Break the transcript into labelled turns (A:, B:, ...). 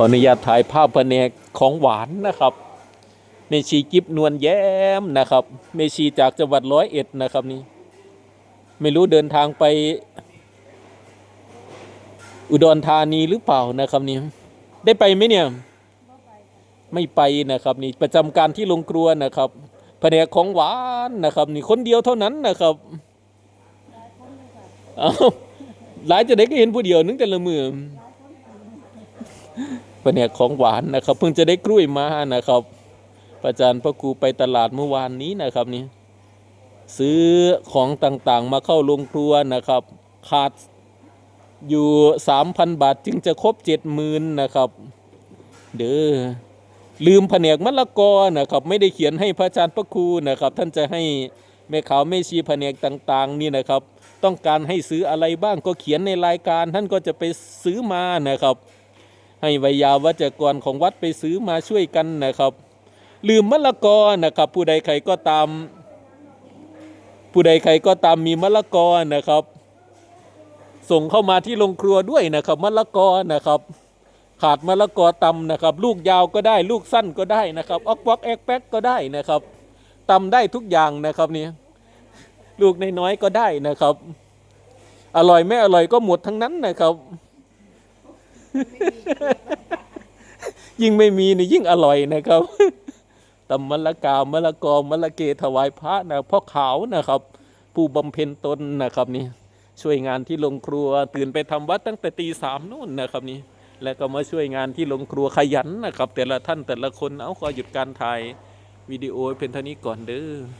A: ขออนุญาตถ่ายภาพแผนกของหวานนะครับเมชีกิฟนวลแย้มนะครับเมชีจากจังหวัดร้อยเอ็ดนะครับนี่ไม่รู้เดินทางไป อุดรธานีหรือเปล่านะครับนี่ได้ไปไหมเนี่ยไม่ไปนะครับนี่ประจำการที่โรงครัวนะครับแผนกของหวานนะครับ นี่คนเดียวเท่านั้นนะครับเอาหลายจะได้ก็เห็นผู้เดียวนึงแต่ละมือ แผนกของหวานนะครับ เพิ่งจะได้กล้วยมานะครับประจารย์พระครูไปตลาดเมื่อวานนี้นะครับนี่ซื้อของต่างๆ มาเข้าโรงครัวนะครับ ขาดอยู่3,000บาทจึงจะครบ70,000นะครับ เด้อลืมแผนกมะละกอนะครับ ไม่ได้เขียนให้พระอาจารย์พระครูนะครับ ท่านจะให้แม่ขาวแม่ชีแผนกต่างๆ นี่นะครับ ต้องการให้ซื้ออะไรบ้างก็เขียนในรายการ ท่านก็จะไปซื้อมานะครับ ให้วิยาวัจกรของวัดไปซื้อมาช่วยกันนะครับ ลืมมะละกอนะครับ ผู้ใดใครก็ตาม ผู้ใดใครก็ตามมีมะละกอนะครับ ส่งเข้ามาที่โรงครัวด้วยนะครับมะละกอนะครับขาดมะละกอตำนะครับ ลูกยาวก็ได้ ลูกสั้นก็ได้นะครับออกปอกแอกแป๊กก็ได้นะครับตำได้ทุกอย่างนะครับนี่ลูกน้อยๆก็ได้นะครับ อร่อยไม่อร่อยก็หมดทั้งนั้นนะครับ ยิ่งไม่มีนี่ยิ่งอร่อยนะครับตำมะละกามะละกอมะละเกถวายพระนะพ่อขาวนะครับ ผู้บำเพ็ญตนนะครับนี่ช่วยงานที่โรงครัวตื่นไปทำวัดตั้งแต่ตีสามนู่นนะครับนี่แล้วก็มาช่วยงานที่โรงครัวขยันนะครับ แต่ละท่านแต่ละคนเอาขอหยุดการถ่ายวิดีโอเพียงเท่านี้ก่อนเด้อ